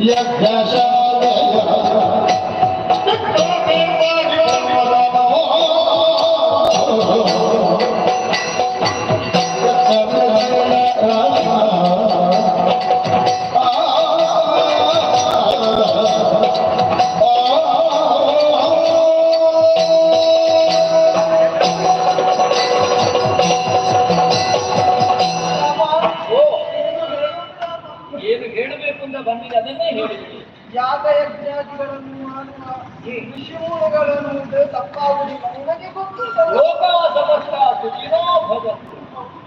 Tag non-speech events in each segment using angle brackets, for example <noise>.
لك شارع الحرم ಹೇಳಿಬಿಡಿ ಯಾಗ ಯಜ್ಞಾದಿಗಳನ್ನು ಮಾಡುವ ಋಷಿಮುನಿಗಳನ್ನು ತಪ್ಪಾಗುವುದಿಲ್ಲ. ನಿನಗೆ ಗೊತ್ತುಂಟಲ್ಲ? ಲೋಕ ಸಮಸ್ತ ಸುಖಿನೋ ಭವಂತು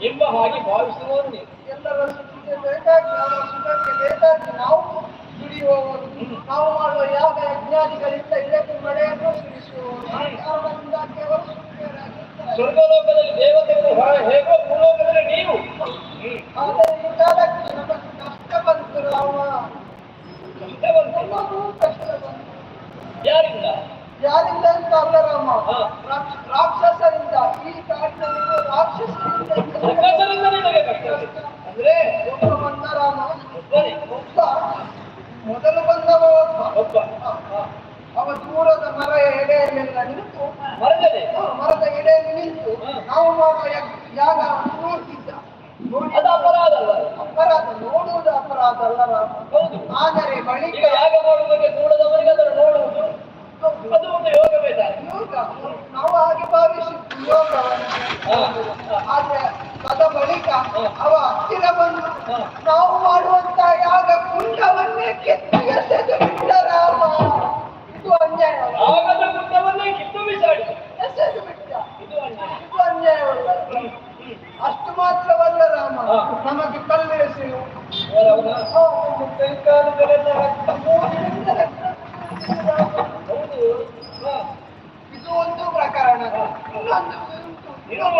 ಎಂಬ ಹಾಗೆ ಭಾವಿಸುವವರು ನೀವು ಎಲ್ಲರ ಸುಖಕ್ಕೆ ಬೇಕಾಗಿ ಅವರ ಸುಖಕ್ಕೆ ಬೇಕಾಗಿ ನಾವು ದುಡಿಯುವವರು. ನಾವು ಮಾಡುವ ಯಾಗ ಯಜ್ಞಾದಿಗಳಿಂದ ಇದಕ್ಕೆ ಮಳೆಯನ್ನು ಸುರಿಸುವವರು. ಕಾರಣದಿಂದ ಕೇವಲ. ಸ್ವರ್ಗಲೋಕದಲ್ಲಿ ದೇವತೆಗಳು ಹೇಗೋ ಭೂಲೋಕದಲ್ಲಿ ನೀವು. ಆದರೆ ಈ ಕಾಲಕ್ಕೆ ನಮಗೆ ಕಷ್ಟ ಬಂತು ರಾಮ ಬಂತು ಯಾರಿಂದ? ಯಾರಿಂದ ಅಂತ ಅಲ್ಲ ರಾಮ. ರಾಕ್ಷ- ರಾಕ್ಷಸರಿಂದ. ಈ ಕಾಡಿನಲ್ಲಿರುವ ರಾಕ್ಷಸರಿಂದ <laughs> ನಿಮಗೆ ಕಷ್ಟ ಅಂದ್ರೆ? ಒಬ್ಬ ಬಂದ ರಾಮ. ಒಬ್ಬ. ಮೊದಲು ಬಂದವ ಒಬ್ಬ. ಅವ ದೂರದ ಮರ ಎಡೆಯಲ್ಲೆಲ್ಲ ನಿಂತು. ಮರದಲ್ಲಿ? ಮರದ ಎಡೆಯಲ್ಲಿ ನಿಂತು. ನಾವು ಮಾಡುವ ಯಾಗ ನೋಡ್ತಿದ್ದ. ನೋಡಿ ಅದು ಅಪರಾಧ ಅಲ್ಲ ಅಪರಾಧ. ನೋಡುವುದು ಅಪರಾಧ ಅಲ್ಲ ರಾಮ. ಹೌದು. ಆದರೆ ಈಗ ಯಾಗ ಮಾಡುವುದಕ್ಕೆ ಕೂಡದವರಿಗೆ ಅದನ್ನು ನೋಡುವುದು. ಅದು ಒಂದು ಯೋಗವೇ ಯೋಗ. ನಾವು ಹಾಗೆ ಭಾವಿಸಿದ್ದು ಯೋಗ. ಆದ್ರೆ ಅದ ಬಳಿಕ ಅವ ಹತ್ತಿರ ಬಂದು. ನಾವು ಮಾಡುವಂತ ಯಾಗ ಕುಂಡವನ್ನೇ ಕೆತ್ತಿ ಎಸೆದು ಬಿಟ್ಟ ರಾಮ. ಇದು ಅನ್ಯಾಯ. ಆಗದ ಕುಂಡವನ್ನೇ ಕಿತ್ತು ಬಿಸಾಡಿ ಎಸೆದು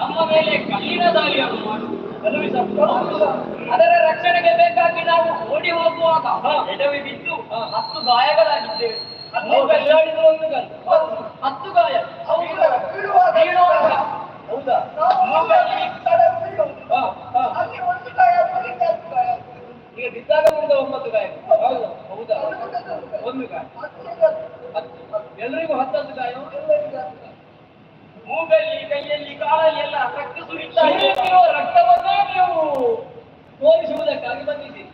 ನಮ್ಮ ಮೇಲೆ ಕಲ್ಲಿನ ದಾಳಿಯನ್ನು ಮಾಡುವುದು. ಅದರ ರಕ್ಷಣೆಗೆ ಬೇಕಾಗಿ ನಾವು ಓಡಿ ಹೋಗುವಾಗ ಎಡವಿ ಬಿದ್ದು ಹತ್ತು ಗಾಯಗಳಾಗಿದ್ದೇವೆ. ಹತ್ತು ಗಾಯ. ಹೌದಾ? ಈಗ ಬಿದ್ದಾಗ ಮುಂದೆ ಒಂಬತ್ತು ಗಾಯ. ಹೌದಾ. ಹೌದಾ? ಒಂದು ಗಾಯ. ಹತ್ತು. ಎಲ್ರಿಗೂ ಹತ್ತತ್ತು ಗಾಯ ಮೂಗಲ್ಲಿ ಕೈಯಲ್ಲಿ ಕಾಲಲ್ಲಿ ಎಲ್ಲ ರಕ್ತ ಸುರಿತಾ. ನೀವು ರಕ್ತವನ್ನೇ ನೀವು ತೋರಿಸುವುದಕ್ಕಾಗಿ ಬಂದಿದ್ದೀರಿ.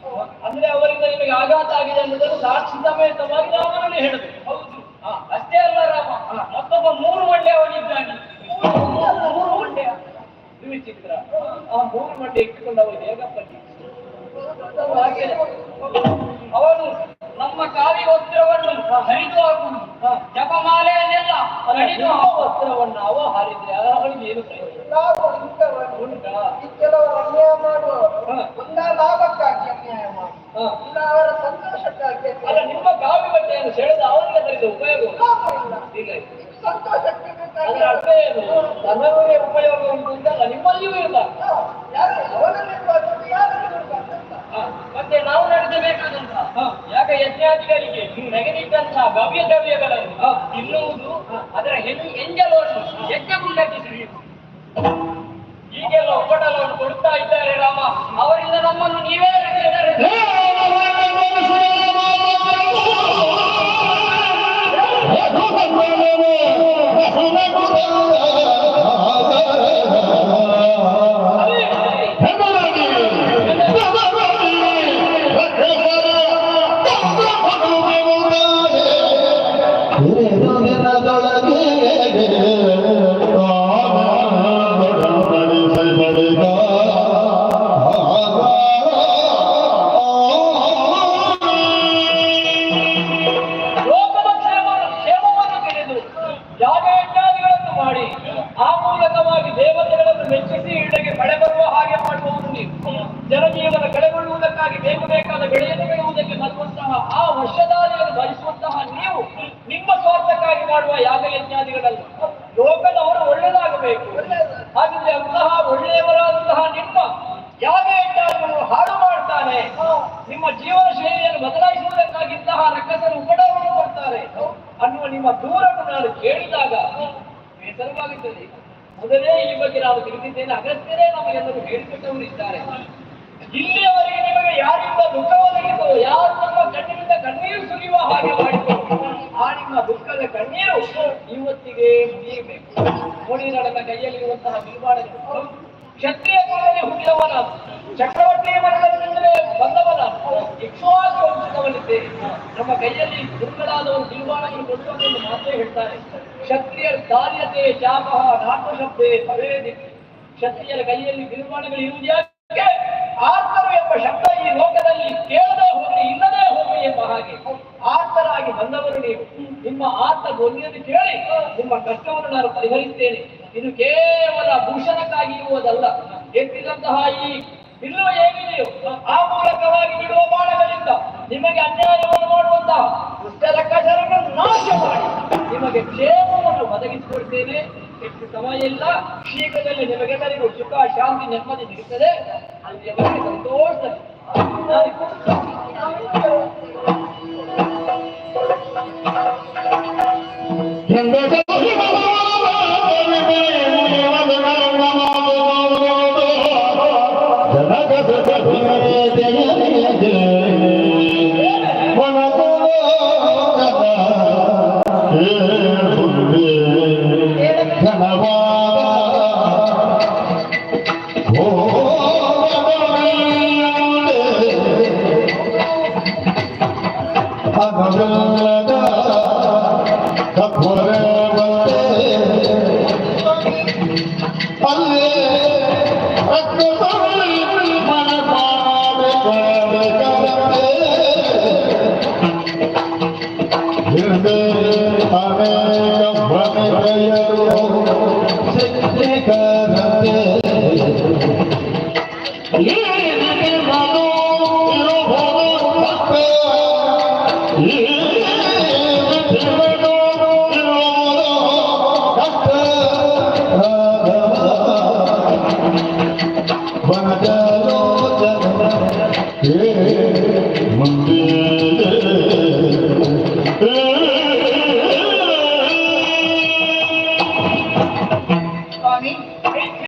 ಅಂದ್ರೆ ಅವರಿಂದ ನಿಮಗೆ ಆಘಾತ ಆಗಿದೆ ಅನ್ನೋದನ್ನು ಸಾಕ್ಷಿ ಸಮೇತವಾಗಿ ರಾಮನಲ್ಲಿ ಹೇಳಿದ್ರು. ಹೌದು. ಅಷ್ಟೇ ಅಲ್ಲ ರಾಮ ಮತ್ತೊಬ್ಬ ಮೂರು ಮಂಡೆ ಅವನಿದ್ದಾನೆ. ಮೂರು- ಮೂರು- ಮೂರು ಮಂಡೆ ಇದು ವಿಚಿತ್ರ. ಆ ಮೂರು ಮಂಡೆ ಇಟ್ಟುಕೊಂಡು ಅವರು ಹೇಗಪ್ಪ ಹಾಗೆ ಅವನು ನಮ್ಮ ಕಾವಿ ವಸ್ತ್ರವನ್ನು ಹರಿದು ಹಾಕುವುದು. ಜಪಮಾಲೆಯನ್ನೆಲ್ಲ ಹರಿದು ವಸ್ತ್ರವನ್ನು ಅವ ಹಾರಿದ್ರೆ ಅವಳಿಗೆ ಏನು ನಾವು ಇಂಥವರು ಉಂಟಾ? ಕೆಲವರು ಅನ್ಯಾಯ ಮಾಡುವವರು ಒಂದ ಇಲ್ಲ ಲಾಭಕ್ಕಾಗಿ ಅನ್ಯಾಯ ಮಾಡಿ. ಇಲ್ಲ ಅವರ ಸಂತೋಷಕ್ಕಾಗಿ ಅಲ್ಲ ನಿಮ್ಮ ಕಾವಿ ಬಟ್ಟೆಯನ್ನು ಸೆಳೆದು ಅವರಿಗೆ ಅದರಿಂದ ಉಪಯೋಗ ಇಲ್ಲ ಸಂತೋಷಕ್ಕೆ ಅದರ ಅರ್ಥ ಏನು ತನ್ನವರಿಗೆ ಉಪಯೋಗ ಉಂಟು ಅಂತಲ್ಲ ನಿಮ್ಮಲ್ಲಿಯೂ ಇಲ್ಲ. ಯಾರು ಹಾ, ಮತ್ತೆ ನಾವು ನಡೆಸಬೇಕಾದಂತಹ ಯಾಕೆ ಯಜ್ಞಾದಿಗಳಿಗೆ ನೆಗೆದಿದ್ದಂತಹ ನೆಗೆದಿಟ್ಟಂತಹ ಗವ್ಯ ದ್ರವ್ಯಗಳನ್ನು ತಿನ್ನುವುದು ಅದರ ಹೆಣ್ಣು ಎಂಜಲವನ್ನು ಯಜ್ಞಗುಂಡಕ್ಕೆ ಸುರಿಯುವುದು ಈಗೆಲ್ಲ ಒಪ್ಪಟಲವನ್ನು ಕೊಡ್ತಾ ಇದ್ದಾರೆ ರಾಮ. ಅವರಿಂದ ನಮ್ಮನ್ನು ನೀವೇ ರಕ್ಷಿಸಿದ್ದಾರೆ ಜನಜೀವನ ಕಳೆಗೊಳ್ಳುವುದಕ್ಕಾಗಿ ಬೇಕು ಬೇಕಾದ ಬೆಳೆಯನ್ನು ಬೆಳೆಯುವುದಕ್ಕೆ ಬರುವಂತಹ ಆ ವರ್ಷದಾದಿಗಳನ್ನು ಭರಿಸುವಂತಹ ನೀವು ನಿಮ್ಮ ಸ್ವಾರ್ಥಕ್ಕಾಗಿ ಮಾಡುವ ಯಾಗ ಯಜ್ಞಾದಿಗಳಲ್ಲ. ಲೋಕದವರು ಒಳ್ಳೆಯದಾಗಬೇಕು. ಹಾಗಿದ್ರೆ ಅಂತಹ ಒಳ್ಳೆಯವರಾದಂತಹ ನಿಮ್ಮ ಯಾಗ ಯಜ್ಞಾದಿಗಳು ಹಾಳು ಮಾಡ್ತಾನೆ. ನಿಮ್ಮ ಜೀವನ ಶೈಲಿಯನ್ನು ಬದಲಾಯಿಸುವುದಕ್ಕಾಗಿ ಇಂತಹ ರಕ್ಕಸರು ಉಪಡವನ್ನು ಕೊಡ್ತಾರೆ. ಅನ್ನುವ ನಿಮ್ಮ ದೂರನ್ನು ನಾನು ಕೇಳಿದಾಗ ಬೇಸರವಾಗುತ್ತದೆ. ಮೊದಲೇ ಈ ಬಗ್ಗೆ ನಾವು ತಿಳಿದಿದ್ದೇನೆ, ಅಗತ್ಯನೇ ನಮಗೆಲ್ಲರೂ ಹೇಳಿಕೊಟ್ಟವರು ಇದ್ದಾರೆ ಇಲ್ಲಿಯವರೆಗೆ ನಿಮಗೆ ಯಾರಿಂದ ದುಃಖ ಒದಗಿತು ಯಾರು ನಮ್ಮ ಕಣ್ಣಿನಿಂದ ಕಣ್ಣೀರು ಸುರಿಯುವ ಹಾಗೆ ಮಾಡಿತು ಆ ನಿಮ್ಮ ದುಃಖದ ಕಣ್ಣೀರು ಇವತ್ತಿಗೆ ಮುಗಿಯಬೇಕು ನೋಡಿ ನನ್ನ ಕೈಯಲ್ಲಿರುವಂತಹ ನಿರ್ಮಾಣಗಳು ಕ್ಷತ್ರಿಯ ಕುಲದಲ್ಲಿ ಹುಟ್ಟಿದವನ ಚಕ್ರವರ್ತಿಯ ಮರಣದಿಂದಲೇ ಬಂದವನ ಇಕ್ಷ್ವಾಕು ವಂಶದವನಿದ್ದೆ ನಮ್ಮ ಕೈಯಲ್ಲಿ ದುರ್ಗಳಾದ ಒಂದು ನಿರ್ಮಾಣಗಳು ಕೊಡುವಾಗ ಒಂದು ಮಾತೇ ಹೇಳ್ತಾರೆ. ಕ್ಷತ್ರಿಯ ದಾರ್ಯತೆ ಚಾಪಹ ನಾಟ್ಯ ಶಬ್ದೆ ಭವೇದಿ ಕ್ಷತ್ರಿಯರ ಕೈಯಲ್ಲಿ ನಿರ್ಮಾಣಗಳು ಇರುವುದು ಯಾಕೆ ಆರ್ತರು ಎಂಬ ಶಬ್ದ ಈ ಲೋಕದಲ್ಲಿ ಕೇಳದೆ ಹೋಗಿ ಇಲ್ಲದೆ ಹೋಗಿ ಎಂಬ ಹಾಗೆ. ಆರ್ತರಾಗಿ ಬಂದವರು ನೀವು. ನಿಮ್ಮ ಆರ್ತ ಧ್ವನಿಯನ್ನು ಕೇಳಿ, ನಿಮ್ಮ ಕಷ್ಟವನ್ನು ನಾನು ಪರಿಹರಿಸುತ್ತೇನೆ ಇದು ಕೇವಲ ಭೂಷಣಕ್ಕಾಗಿ ಇರುವುದಲ್ಲ ಎತ್ತಿದಂತಹ ಈ ಬಿಲ್ಲು ಹೇಗಿದೆಯೋ ಆ ಮೂಲಕವಾಗಿ ನೀಡುವ ಬಾಣಗಳಿಂದ ನಿಮಗೆ ಅನ್ಯಾಯವನ್ನು ಮಾಡುವಂತಹ ನಾಶ ಮಾಡಿ ನಿಮಗೆ ಕ್ಷೇಮವನ್ನು ಒದಗಿಸಿಕೊಡ್ತೇನೆ ಹೆಚ್ಚು ಸಮಯ ಇಲ್ಲ. ಶೀಘ್ರದಲ್ಲಿ ನಿಮಗೆಲ್ಲರಿಗೂ ಸುಖ, ಶಾಂತಿ, ನೆಮ್ಮದಿ ಸಿಗುತ್ತದೆ ಅಲ್ಲಿಯವರೆಗೆ ಸಂತೋಷ ಅಲ್ಲೇ بالے Guarda